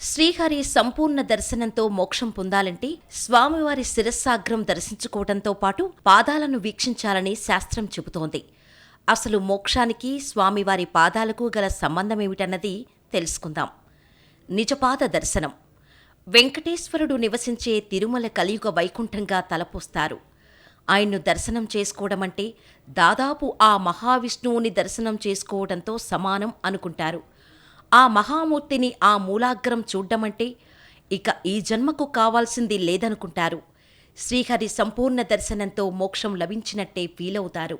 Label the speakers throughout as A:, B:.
A: శ్రీహరి సంపూర్ణ దర్శనంతో మోక్షం పొందాలంటే స్వామివారి శిరస్సాగ్రం దర్శించుకోవడంతో పాటు పాదాలను వీక్షించాలని శాస్త్రం చెబుతోంది. అసలు మోక్షానికి స్వామివారి పాదాలకు గల సంబంధమేమిటన్నది తెలుసుకుందాం. నిజపాద దర్శనం. వెంకటేశ్వరుడు నివసించే తిరుమల కలియుగ వైకుంఠంగా తలపోస్తారు. ఆయన్ను దర్శనం చేసుకోవడమంటే దాదాపు ఆ మహావిష్ణువుని దర్శనం చేసుకోవడంతో సమానం అనుకుంటారు. ఆ మహామూర్తిని ఆ మూలాగ్రం చూడ్డమంటే ఇక ఈ జన్మకు కావాల్సింది లేదనుకుంటారు. శ్రీహరి సంపూర్ణ దర్శనంతో మోక్షం లభించినట్టే ఫీలవుతారు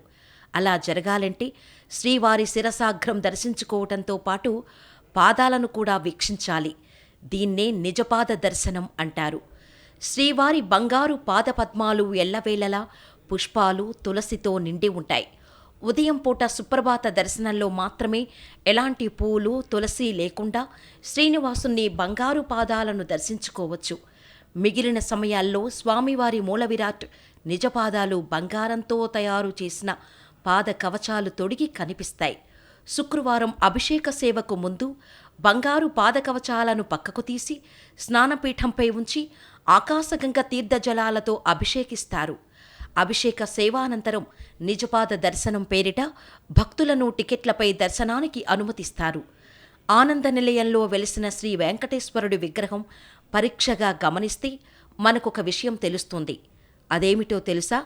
A: అలా జరగాలంటే శ్రీవారి శిరసాగ్రం దర్శించుకోవటంతో పాటు పాదాలను కూడా వీక్షించాలి. దీన్నే నిజపాద దర్శనం అంటారు. శ్రీవారి బంగారు పాదపద్మాలు ఎల్లవేళలా పుష్పాలు తులసితో నిండి ఉంటాయి. ఉదయం పూట సుప్రభాత దర్శనంలో మాత్రమే ఎలాంటి పూలు తులసి లేకుండా శ్రీనివాసుని బంగారు పాదాలను దర్శించుకోవచ్చు. మిగిలిన సమయాల్లో స్వామివారి మూలవిరాట్ నిజపాదాలు బంగారంతో తయారు చేసిన పాద కవచాలు తొడిగి కనిపిస్తాయి. శుక్రవారం అభిషేక సేవకు ముందు బంగారు పాదకవచాలను పక్కకు తీసి స్నానపీఠంపై ఉంచి ఆకాశగంగ తీర్థజలాలతో అభిషేకిస్తారు. అభిషేక సేవానంతరం నిజపాద దర్శనం పేరిట భక్తులను టికెట్లపై దర్శనానికి అనుమతిస్తారు. ఆనంద నిలయంలో వెలిసిన శ్రీ వెంకటేశ్వరుడి విగ్రహం పరీక్షగా గమనిస్తే మనకొక విషయం తెలుస్తుంది. అదేమిటో తెలుసా?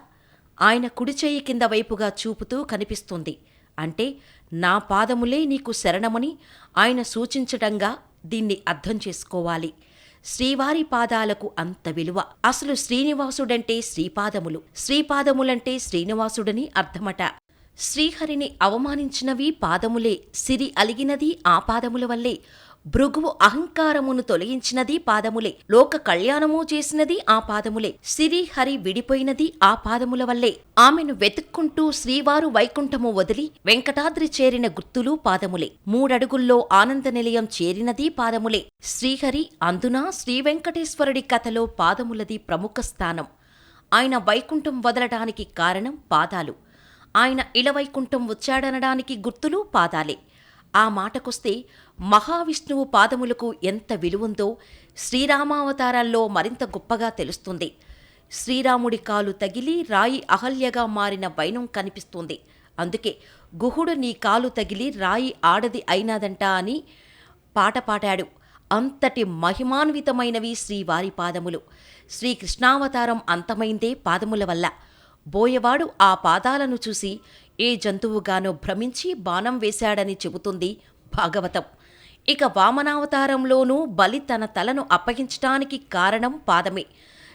A: ఆయన కుడిచేయి కింద వైపుగా చూపుతూ కనిపిస్తుంది. అంటే నా పాదములే నీకు శరణమని ఆయన సూచించటంగా దీన్ని అర్థం చేసుకోవాలి. శ్రీవారి పాదాలకు అంత విలువ. అసలు శ్రీనివాసుడంటే శ్రీపాదములు. శ్రీపాదములంటే శ్రీనివాసుడని అర్థమట. శ్రీహరిని అవమానించినవి పాదములే. సిరి అలిగినది ఆ పాదముల వల్లే. భృగువు అహంకారమును తొలగించినది పాదములే. లోక కళ్యాణము చేసినది ఆ పాదములే. శ్రీహరి విడిపోయినది ఆ పాదముల వల్లే. ఆమెను వెతుక్కుంటూ శ్రీవారు వైకుంఠము వదిలి వెంకటాద్రి చేరిన గుర్తులు పాదములే. మూడడుగుల్లో ఆనంద నిలయం చేరినది పాదములే. శ్రీహరి అందున శ్రీ వెంకటేశ్వరుడి కథలో పాదములది ప్రముఖ స్థానం. ఆయన వైకుంఠం వదలడానికి కారణం పాదాలు. ఆయన ఇలవైకుంఠం వచ్చాడనడానికి గుర్తులు పాదాలే. ఆ మాటకొస్తే మహావిష్ణువు పాదములకు ఎంత విలువుందో శ్రీరామావతారాల్లో మరింత గొప్పగా తెలుస్తుంది. శ్రీరాముడి కాలు తగిలి రాయి అహల్యగా మారిన వైనం కనిపిస్తుంది. అందుకే గుహుడు నీ కాలు తగిలి రాయి ఆడది అయినాదంట అని పాట పాడాడు. అంతటి మహిమాన్వితమైనవి శ్రీవారి పాదములు. శ్రీకృష్ణావతారం అంతమైందే పాదముల వల్ల. బోయవాడు ఆ పాదాలను చూసి ఏ జంతువుగానో భ్రమించి బాణం వేశాడని చెబుతుంది భాగవతం. ఇక వామనావతారంలోనూ బలి తన తలను అప్పగించటానికి కారణం పాదమే.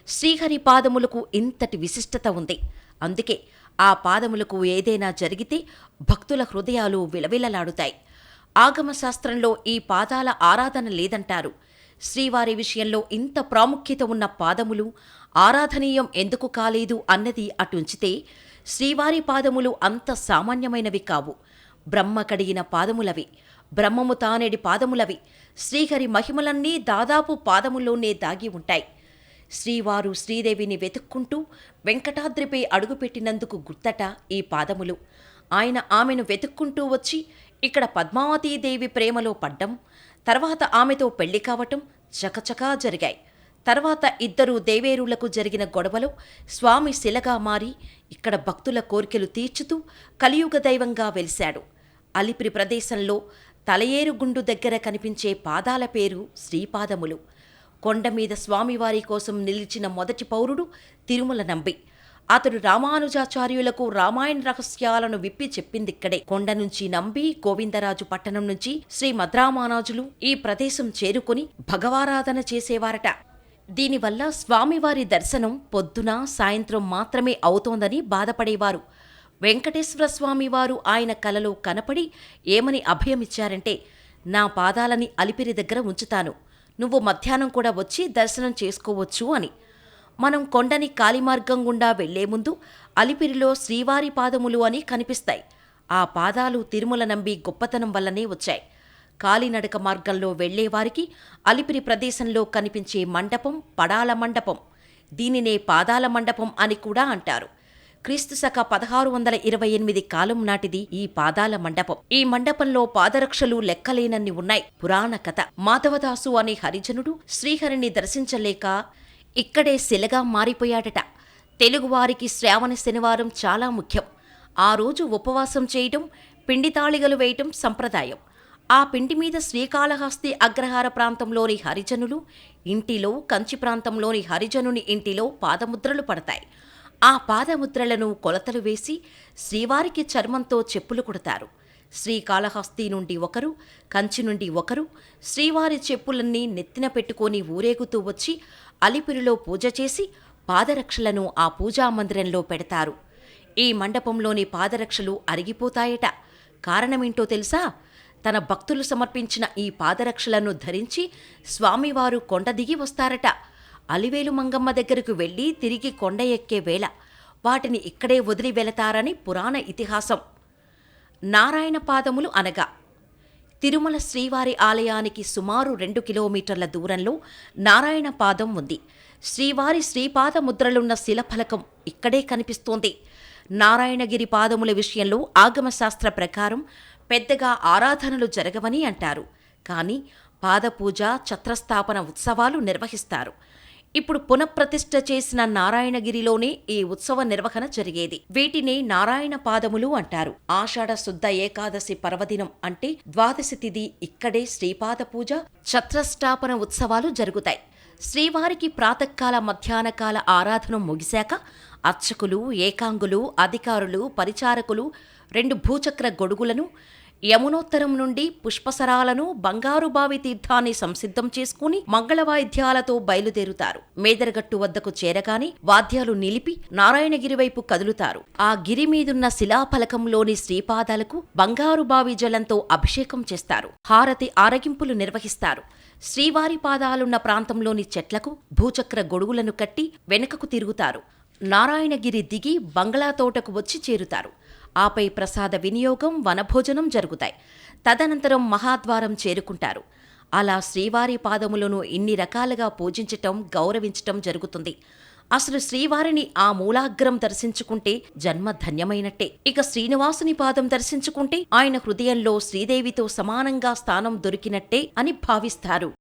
A: శ్రీహరి పాదములకు ఇంతటి విశిష్టత ఉంది. అందుకే ఆ పాదములకు ఏదైనా జరిగితే భక్తుల హృదయాలు విలవిలలాడుతాయి. ఆగమశాస్త్రంలో ఈ పాదాల ఆరాధన లేదంటారు. శ్రీవారి విషయంలో ఇంత ప్రాముఖ్యత ఉన్న పాదములు ఆరాధనీయం ఎందుకు కాలేదు అన్నది అటుంచితే శ్రీవారి పాదములు అంత సామాన్యమైనవి కావు. బ్రహ్మ కడిగిన పాదములవి బ్రహ్మము తానెడి పాదములవి శ్రీహరి మహిమలన్నీ దాదాపు పాదములోనే దాగి ఉంటాయి. శ్రీవారు శ్రీదేవిని వెతుక్కుంటూ వెంకటాద్రిపై అడుగుపెట్టినందుకు గుర్తట ఈ పాదములు. ఆయన ఆమెను వెతుక్కుంటూ వచ్చి ఇక్కడ పద్మావతీదేవి ప్రేమలో పడ్డం తర్వాత ఆమెతో పెళ్ళి కావటం చకచకా జరిగాయి. తర్వాత ఇద్దరు దేవేరులకు జరిగిన గొడవలో స్వామి శిలగా మారి ఇక్కడ భక్తుల కోరికలు తీర్చుతూ కలియుగ దైవంగా వెలిశాడు. అలిపిరి ప్రదేశంలో తలయేరుగుండు దగ్గర కనిపించే పాదాల పేరు శ్రీపాదములు. కొండ మీద స్వామివారి కోసం నిలిచిన మొదటి పౌరుడు తిరుమల నంబి. అతడు రామానుజాచార్యులకు రామాయణ రహస్యాలను విప్పి చెప్పిందిక్కడే. కొండ నుంచి నంబి గోవిందరాజు పట్టణం నుంచి శ్రీ మద్రామానాజులు ఈ ప్రదేశం చేరుకుని భగవారాధన చేసేవారట. దీనివల్ల స్వామివారి దర్శనం పొద్దున సాయంత్రం మాత్రమే అవుతోందని బాధపడేవారు. వెంకటేశ్వర స్వామివారు ఆయన కలలో కనపడి ఏమని అభయమిచ్చారంటే నా పాదాలని అలిపిరి దగ్గర ఉంచుతాను. నువ్వు మధ్యాహ్నం కూడా వచ్చి దర్శనం చేసుకోవచ్చు అని. మనం కొండని కాలిమార్గం గుండా వెళ్ళే ముందు అలిపిరిలో శ్రీవారి పాదములు అని కనిపిస్తాయి. ఆ పాదాలు తిరుమల నంబి గొప్పతనం వల్లనే వచ్చాయి. కాలినడక మార్గంలో వెళ్ళేవారికి అలిపిరి ప్రదేశంలో కనిపించే మండపం పడాల మండపం. దీనినే పాదాల మండపం అని కూడా అంటారు. క్రీస్తు శక పదహారు వందల ఇరవై ఎనిమిది కాలం నాటిది ఈ పాదాల మండపం. ఈ మండపంలో పాదరక్షలు లెక్కలేనన్ని ఉన్నాయి. పురాణ కథ. మాధవదాసు అనే హరిజనుడు శ్రీహరిని దర్శించలేక ఇక్కడే శిలగా మారిపోయాడట. తెలుగువారికి శ్రావణ శనివారం చాలా ముఖ్యం. ఆ రోజు ఉపవాసం చేయటం పిండితాళిగలు వేయటం సంప్రదాయం. ఆ పిండి మీద శ్రీకాళహస్తి అగ్రహార ప్రాంతంలోని హరిజనులు ఇంటిలో కంచి ప్రాంతంలోని హరిజనుని ఇంటిలో పాదముద్రలు పడతాయి. ఆ పాదముద్రలను కొలతలు వేసి శ్రీవారికి చర్మంతో చెప్పులు కుడతారు. శ్రీకాళహస్తి నుండి ఒకరు కంచి నుండి ఒకరు శ్రీవారి చెప్పులన్నీ నెత్తిన పెట్టుకొని ఊరేగుతూ వచ్చి అలిపిరిలో పూజ చేసి పాదరక్షలను ఆ పూజా మందిరంలో పెడతారు. ఈ మండపంలోని పాదరక్షలు అరిగిపోతాయట. కారణమేంటో తెలుసా? తన భక్తులు సమర్పించిన ఈ పాదరక్షలను ధరించి స్వామివారు కొండ దిగి వస్తారట. అలివేలు మంగమ్మ దగ్గరకు వెళ్ళి తిరిగి కొండ ఎక్కే వేళ వాటిని ఇక్కడే వదిలి వెళతారని పురాణ ఇతిహాసం. నారాయణ పాదములు అనగా తిరుమల శ్రీవారి ఆలయానికి సుమారు రెండు కిలోమీటర్ల దూరంలో నారాయణ పాదం ఉంది. శ్రీవారి శ్రీపాద ముద్రలున్న శిలఫలకం ఇక్కడే కనిపిస్తోంది. నారాయణగిరి పాదముల విషయంలో ఆగమశాస్త్ర ప్రకారం పెద్దగా ఆరాధనలు జరగవని అంటారు. కానీ పాదపూజ ఛత్రస్థాపన ఉత్సవాలు నిర్వహిస్తారు. ఇప్పుడు పునఃప్రతిష్ఠ చేసిన నారాయణగిరిలోనే ఈ ఉత్సవ నిర్వహణ జరిగేది. వీటినే నారాయణ పాదములు అంటారు. ఆషాఢ శుద్ధ ఏకాదశి పర్వదినం అంటే ద్వాదశి తిథి ఇక్కడే శ్రీపాద పూజ ఛత్రస్థాపన ఉత్సవాలు జరుగుతాయి. శ్రీవారికి ప్రాతకాల మధ్యాహ్నకాల ఆరాధన ముగిశాక అర్చకులు ఏకాంగులు అధికారులు పరిచారకులు రెండు భూచక్ర గొడుగులను యమునోత్తరం నుండి పుష్పసరాలను బంగారు బావి తీర్థాన్ని సంసిద్ధం చేసుకుని మంగళ వాయిద్యాలతో బయలుదేరుతారు. మేదరగట్టు వద్దకు చేరగానే వాద్యాలు నిలిపి నారాయణగిరి వైపు కదులుతారు. ఆ గిరి మీదున్న శిలాఫలకంలోని శ్రీపాదాలకు బంగారు బావి జలంతో అభిషేకం చేస్తారు. హారతి ఆరగింపులు నిర్వహిస్తారు. శ్రీవారి పాదాలున్న ప్రాంతంలోని చెట్లకు భూచక్ర గొడుగులను కట్టి వెనుకకు తిరుగుతారు. నారాయణగిరి దిగి బంగ్లా తోటకు వచ్చి చేరుతారు. ఆపై ప్రసాద వినియోగం వనభోజనం జరుగుతాయి. తదనంతరం మహాద్వారం చేరుకుంటారు. అలా శ్రీవారి పాదములను ఇన్ని రకాలుగా పూజించటం గౌరవించటం జరుగుతుంది. అసలు శ్రీవారిని ఆ మూలాగ్రం దర్శించుకుంటే జన్మ ధన్యమైనట్టే. ఇక శ్రీనివాసుని పాదం దర్శించుకుంటే ఆయన హృదయంలో శ్రీదేవితో సమానంగా స్థానం దొరికినట్టే అని భావిస్తారు.